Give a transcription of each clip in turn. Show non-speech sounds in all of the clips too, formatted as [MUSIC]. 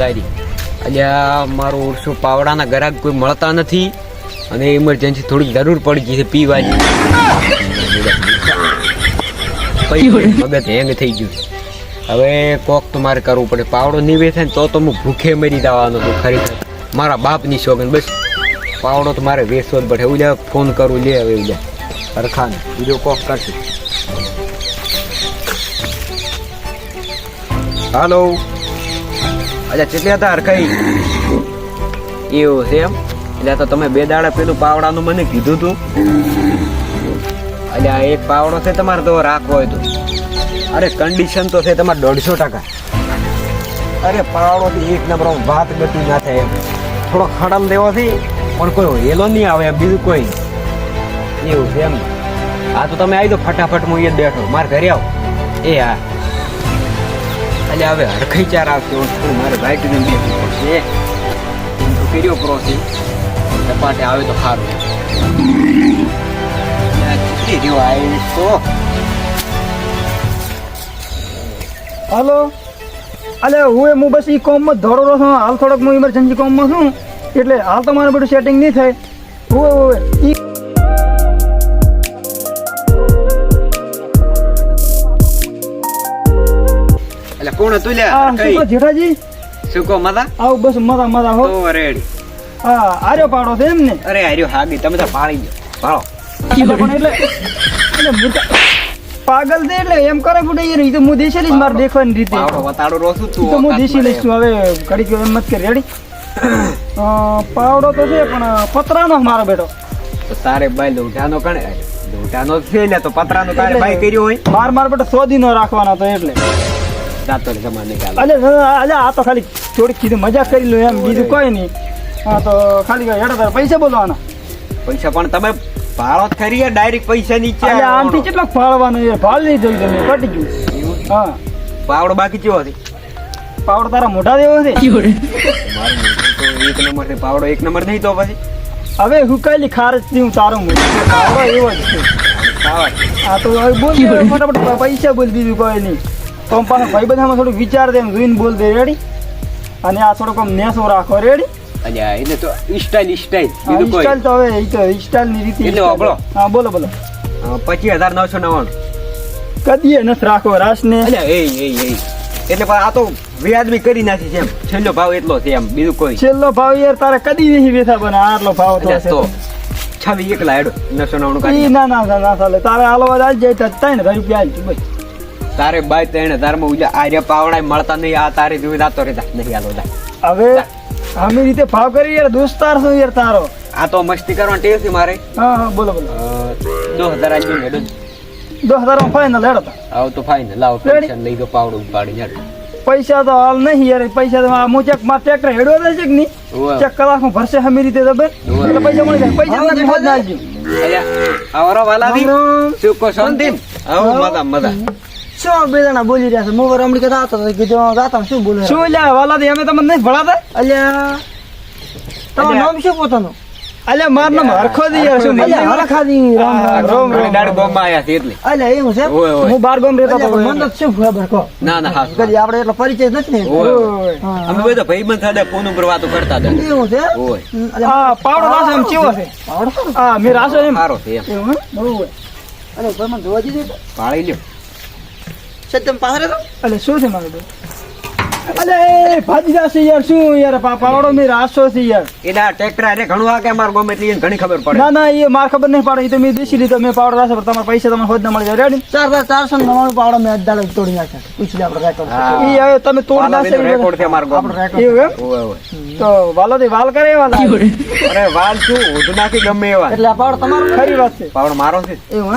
તારી અલ્યા મારું ઓરસો પાવડાના ગ્રાહક કોઈ મળતા નથી. અને ઇમરજન્સી થોડીક જરૂર પડી ગઈ છે પીવાની. મગજ હેંગ થઈ ગયું હવે કોક તો મારે કરવું પડે. પાવડો નહીં વેચાય ને તો તો હું ભૂખે મરી જવાનો છું ખરેખર. મારા બાપની શોખન બસ. પાવડો તો મારે વેચવો જ પડે. એવું લે ફોન કરું લે હવે એવું લે અરખાન બીજો કોક કરશે. હાલો અચ્છા કેટલી હતા હરખાઈ એવું છે એમ? એટલે તો તમે બે દાડા પેલું પાવડાનું મને કીધું તું. આ એક પાવડો છે તમારે તો રાખવો હોય તો. અરે કન્ડિશન તો છે તમારે દોઢસો ટકા. અરે પાવડો એક નંબર ભાત ગતિ ના થાય એમ. થોડો ખડમ દેવો છે, પણ કોઈ હેલો નહીં આવે એમ બીજું કોઈ એવું છે એમ. હા, તો તમે આવી દો ફટાફટ હું એ જ બેઠો. મારે ઘરે આવો. એ હા. એટલે હવે હરખાઈ ચાર આવશે શું મારે બાઇક ને બેસવું પડશે. હું તો કર્યો ક્રોસિંગ સપાટે આવે તો સારું રહ્યો હાલો? અલે હું હું બસ ઈ કોમમાં જ દોડો છું. હાલ થોડોક હું ઇમરજન્સી કોમમાં છું. એટલે હાલ તો મારું બધું સેટિંગ નહીં થાય. હું ઈ કોણ હતું લે આ કહો જેઠાજી કહો માતા? આવું બસ મજા મજા હો. તો રેડી. હા આર્યો પાડો છે એમ ને અરે આર્યો હાગી. તમે તો પાડી દો પાડો એટલે એટલે પાગલ છે એટલે એમ કરે બુડે એ રીતે હું દેશી લઈશ મારે દેખવાની રીતે. વતાડો રોસું તું. તો હું દેશી લઈશ હવે ગયો એમ મત કરી રેડી [COUGHS] પાવડો તો છે પણ પતરાનો મારો બેટો. તારે ભાઈ લોઢાનો કણે લોઢાનો છે ને તો પતરાનો તારે ભાઈ કર્યો હોય. માર માર બેટો સોદી નો રાખવાનો તો એટલે. જાતો રે અલે અલે આ તો ખાલી થોડીક કીધું મજાક કરી લો એમ બીજું કોઈ નહીં. હા તો ખાલી હેડો તારે પૈસા બોલવાના. પૈસા પણ તમે ભાડો ખરી ડાયરેક્ટ પૈસા નીચે છે આમથી કેટલો ફાળવાનો એ ફાળ નહીં જોઈ તમે કટી ગયું. હા. પાવડો બાકી કેવો હતી પાવડો તારા મોટા દેવો છે? મારું મોઢું તો એક નંબર છે પાવડો એક નંબર નહીં તો પછી? હવે હુકાયેલી ખારજથી હું તારો પાવડો એવો જ છે. આ તો હવે બોલ મોટા ફટાફટ પૈસા બોલ બીજું કોઈ નહીં. તો પણ ભાઈ બધામાં થોડું વિચાર દે જોઈને બોલ દે રેડી અને આ થોડોક આમ નેસો રાખો રેડી અલ્યા એને તો સ્ટાઈલ સ્ટાઈલ બીજું તો હવે ઈ તો સ્ટાઇલની રીતે એટલે. હા બોલો બોલો. પચીસ હજાર નવસો નવ્વાણું. કદીએ નસ રાખો રાસ ને. અલ્યા એ એ એ. એટલે પણ આ તો વ્યાજબી કરી નાખી છે એમ. છેલ્લો ભાવ એટલો છે એમ બીજું કોઈ. છેલ્લો ભાવ યાર તારે કદી નહીં બેઠા બને આટલો ભાવ તો. છવ્વીસ એકલા હેડો નવસો નવ્વાણું ના ના ના ના ચાલે તારે હાલો આજ જાય તો ત્રણ રૂપિયા ભાઈ તારે બાય ત્રણ હજારમાં ઉજા આર્ય પાવડા મળતા નહીં આ તારી જોઈ દાતો રહેતા નહીં આલો દા હવે અમે રીતે ભાવ કરી યાર દોસ્તાર છું યાર તારો. આ તો મસ્તી કરવા ટેવ છે મારે. હા હા બોલો બોલો. દો હજાર આજુ હેડો. દસ હજારમાં ફાઈનલ હેડો. આવ તો ફાઈન લાવો પૈસા લઈ દો પાવડો ઉપાડી હેડો પૈસા તો હાલ નહીં યાર પૈસા તો આ મુચકમાં ટ્રેક્ટર હેડો દે છે કે નહીં. ચેક કલાકમાં ભરશે હમી રીતે દબે. એટલે પૈસા મળી જાય પૈસા તમને મોજ ના આવજો આવરો વાલા દી સુકો શાંતિ. આવો મજા મજા. શું બે જણા બોલી રહ્યા છે. મોબર અમડી કદા હતો કીધું ગાતા શું બોલે શું લ્યા વાલાદી અમે તમને નહીં ભણાતા અલ્યા તમારું નામ શું પોતાનું? અલ્યા માર નામ હરખો દી યાર શું અલ્યા હરખાદી રામ રામ રામ ઘણી દાડી બોમ્બમાં આયા છે એટલે. અલ્યા એવું છે? ઓય ઓય. હું બાર ગામ રહેતો હતો. મને શું ખબર કહો. ના ના હા. કદી આપણે એટલો પરિચય નથી ને. અમે બધા ફોન ઉપર વાતો કરતા હતા. એવું છે? ઓય. હમ, અલ્યા, આ પાવડો રાસો એમ ચેવો છે? પાવડો? હા મેં રાસો એમ. સારો છે એમ. એવું હે? અરે ભાઈ મને જોવા દીધું. પાળી લ્યો. છે તમે પાસે રહેતો શું છે મારું અલે ભાજી જાશે યાર શું યાર પાવડો મેં રાસો છે યાર. એટલે આ ટ્રેક્ટર અરે ઘણું આ કે અમાર ગમે એટલી ઘણી ખબર પડે. ના ના એ માર ખબર નહીં પડે એ તો મેં દેશી લીધો મેં પાવડો રાસો તમારા પૈસા તમને હોદ ના મળી જાય. રેડી ચાર હજાર ચારસો ને નવ્વાણું પાવડો મેં તોડી નાખ્યા. પૂછી આપણે રેકોર્ડ એ હવે તમે તોડી નાખશો રેકોર્ડ છે અમારા આપણો રેકોર્ડ એવું એમ? ઓય ઓય તો વાલો વાલ કરે વાલા અરે વાલ શું? નાખી ગમે એવા. એટલે પાવડો તમારો? ખરી વાત છે. પાવડો મારો છે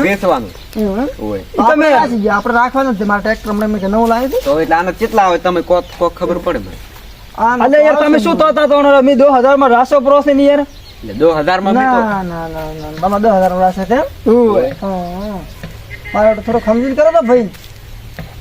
વેચવાનું. એવું ઈ આપણે રાજી ગયા. આપણે રાખવાનું જ છે. મારા ટ્રેક્ટર હમણાં કે નવું લાવ્યું તો એટલે આનો કેટલા આવે તમે કોક કોક ખબર પડે મને. અલે યાર તમે શું તોતા તો મેં દો માં રાસો પ્રોસે ની યાર. એટલે દો માં ના ના ના ના તમારે દસ હજાર રાશે તેમ ઓય. હા. મારે તો કરો તો ભાઈ.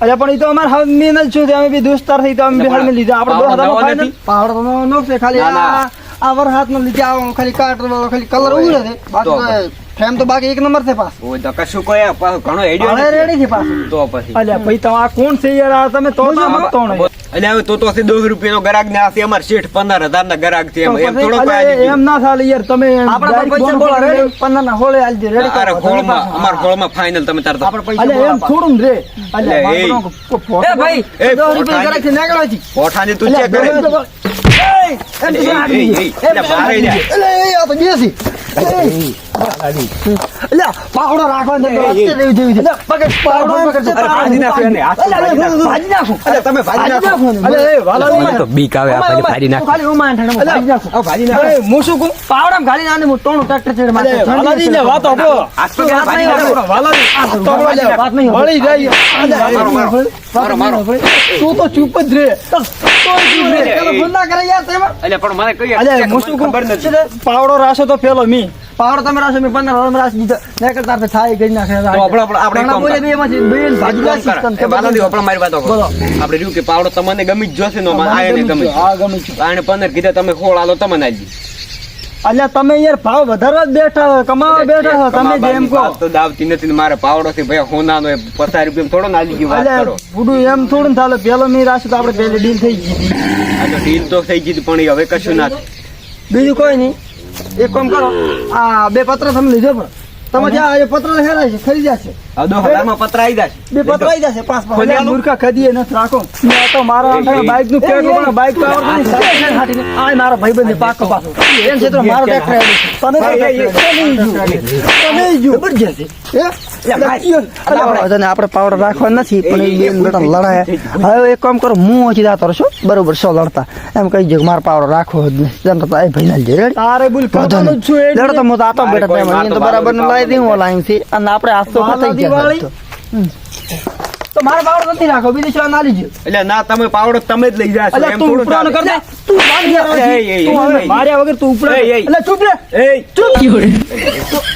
અલ્યા પણ એ તો અમારે હવે મેં જ છું? અમે બી દોસ્તાર થઈ તો અમે બી હાલ લીધા. આપણે દો પાવડો હજાર પાવડો તો નવો નવો છે ખાલી ના, ના. આ નો લીધે આવો ખાલી કાટ ખાલી કલર. ઉડે છે. બાકી ફ્રેમ તો બાકી એક નંબર છે પાસ ઓય તો કશું કોઈ પાછું ઘણો હેડ્યો અરે રેડી છે પાસ તો પછી. અલ્યા ભાઈ તો આ કોણ છે યાર? આ તમે તો આમાં- તો બોલ. એટલે હવે તો તો છે રૂપિયા નો ગરાગ ને આ છે અમાર શેઠ પંદર હજાર ના ગરાગ છે એમ એમ થોડો કોઈ એમ ના ચાલે યાર તમે આપણા પૈસા બોલો રેડી લો. પંદર ના હોળે આલજો રેડી અરે ખોળમાં અમાર ખોળમાં ફાઇનલ તમે તાર આપણે પૈસા અલ્યા, એમ થોડું રે. અલ્યા, એ- ભાઈ એ દસ રૂપિયા પોઠાની- ગરાકથી નીકળો છે પોઠાની તું ચેક કરે. મારે પાવડો રાખવાનો પાવડો પાવડો બીક આવે ભાજી. નાખો. હું શું કહું? પાવડામાં ઘાલીને આને હું ટોણું ટ્રેક્ટર ચડે ને વાત ભાજી વાત નહીં મારો, મારો. તું તો ચૂપ જ રે તો ચૂપ રે. ફોન ના કરે યાર તેમાં. અલ્યા, પણ મને કઈ અલ્યા, હું શું ખબર નથી. પાવડો રાસો તો પેલો મી પાવડો તમે રાસો મી પંદર હજાર રાસ દીધો નીકળતા આપણે થાય કરી નાખે તો આપણે- આપણે- આપણે કામ બોલે બે એમાંથી બે ને ભાજી કામ નાખી કર. તને એ આપણે મારી વાતો કરો. બોલો. આપણે રહ્યું કે પાવડો તમને ગમી જ જોશે નો આ એને ગમી આ ગમી આને પંદર કીધા તમે ખોળ આલો તમને આલી અલ્યા તમે યાર ભાવ વધારવા જ બેઠા કમાવા બેઠા છો તમે જેમ કહો. તો દાવતી નથી તીને મારે પાવડો થી ભાઈ હોનાનો પચાસ રૂપિયા થોડો ના ગઈ વાત કરો. બુડું એમ થોડું ચાલે પેલો મી રાશો તો આપણે પેલી ડીલ થઈ ગઈ આ તો ડીલ તો થઈ ગઈ પણ હવે કશું ના બીજું કોઈ નહીં. એક કામ કરો. આ બે પત્ર તમે લીધો પણ. તમે જ્યાં પત્ર હેરાય છે પત્ર આવી જશે. બે પત્ર આવી જશે પાંચ પાંચ. મૂર્ખા નથી રાખો. મેં તો મારા બાઈકનું પેટ્રોલ પણ બાઈક તો આવડતું આ મારો ભાઈબંધ પાકો પાકો એમ છે તો મારો ટ્રેક્ટર તને જબરજસ્ત આપણે પાવડર રાખવા નથી પણ બેટા લડાય. હવે એક કામ કરો હું ઓછી દાતો છું બરોબર છો લડતા. એમ કહી દો કે મારો પાવડર રાખવો જ નહીં. જેમ તો એ ભાઈ ના જઈ તારે બોલ લડતો હું તો આતો બેટા તેમ તો તો બરાબરનું લાવી દઉં લાઈનથી અને આપણે આસ્તો થઈ ગયા દિવાળી? તો. મારો પાવડર નથી રાખો બીજી સિવાય ના લીજો એટલે ના તમે પાવડો તમે જ લઈ જાશો એમ તું થોડું ન ચાલે. તું મારી એ, તું હવે એ, એ. માર્યા વગર તું ઉપરાનો એ, ચૂપ રે.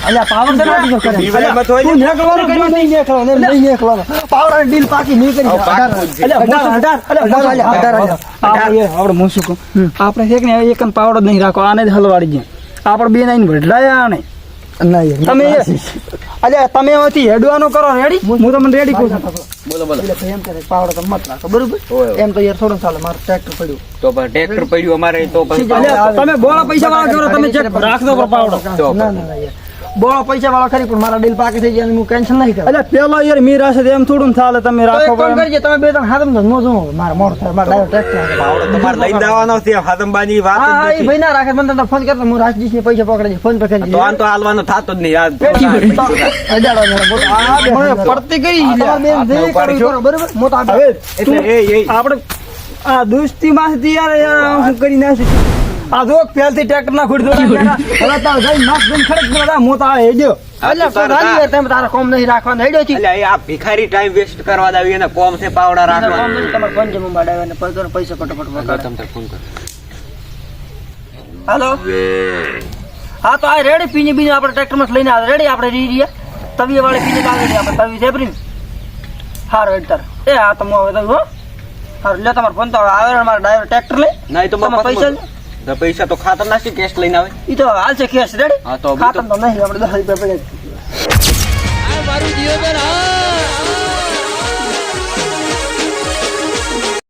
અલ્યા પાવડો તો દો કરે તો તું નેકળવાનું. કર્યું નહીં નીકળવાનો? એમ નહીં નીકળવાનો. પાવડો ડીલ પાકી નહીં કરી. એટલે પાકું જ છે. અલ્યા અઢાર, મોટું- અઢાર, અલ્યા મોટું- અઢાર, અઢાર, અઢાર. આપણે આપણે હું શું કહું આપણે છે ને એક પાવડો જ નહીં રાખો આને જ હલવાડી ગયા આપણે બે નાઈને વઢલાયા આને ના તમે આશીષ. તમે અહીંથી હેડવાનું કરો રેડી હું તમને રેડી કહું છું. બોલો બોલો. એટલે એમ કરે પાવડો તો મત રાખો બરોબર? એમ તો યાર થોડું ચાલે મારું ટ્રેક્ટર પડ્યું. તો પણ ટ્રેક્ટર પડ્યું અમારે તો પછી તમે બોલો પૈસા વાળા કરો તમે ચેક રાખ દો પાવડો. ના ના ના યાર. બોળો પૈસા વાળા ખરી પણ મારા ડીલ પાકી થઈ ગયા અને હું કેન્સલ નહીં કરું. એટલે પેલો યાર મીરા છે એમ થોડું ચાલે તમે રાખો કામ કરજે તમે બે ત્રણ હાથમ તો મોં મારા મારે મોડું થાય મારે ડાયરેક્ટ ટ્રેક્ટર પાવડો તમારે લઈ દેવાનો છે હાથમબાની વાત હા હા એ. ભાઈ ના રાખે મને તો ફોન કરતો હું રાજજીશ ને પૈસા પકડી ફોન પે કરી તો આમ તો હાલવાનો થાતો જ નહીં આ અડાડો જરા, બોલો. આ મને પડતી ગઈ બેન જે કરો, બરોબર? મોટા એટલે એ એ આપણે આ દોસ્તી માંથી યાર યાર હું કરી નાખી. આ જો પેલથી ટ્રેક્ટર ના ખોડી દો અલા તાર જઈ નાખ દઈને ખડક દો મો તો આ હેડ્યો અલ્યા, તો ગાડી યાર, તમે તારા કોમ નહીં રાખવાનું હેડ્યો છે. એ આ ભિખારી ટાઈમ વેસ્ટ કરવા દાવી એને કોમ છે પાવડા કોમ રાખવા. નહીં, તમારે ફોન જમવા બાડાવે ને પૈસા પૈસા ફટાફટ વગાડો. તમે ફોન કર. હાલો. હા તો આ રેડી પીની બીની આપણે ટ્રેક્ટરમાં લઈને આવે. રેડી આપણે રી રહ્યા. તવીએ વાળી પીની લાવે આપણે તવી જેપરી હાર હારું એ હા તો હું હવે તો હો. હારું લે તમારો ફોન તો આવે મારા ડ્રાઈવર ટ્રેક્ટર લે નહીં તો. પૈસા તો પૈસા તો ખાતર નાખી કેશ લઈને આવે. ઈ તો હાલ છે કેશ રેડી? હા, તો ખાતર તો નહીં આપણે દસ રૂપિયા પડે આ મારું જીવન આ.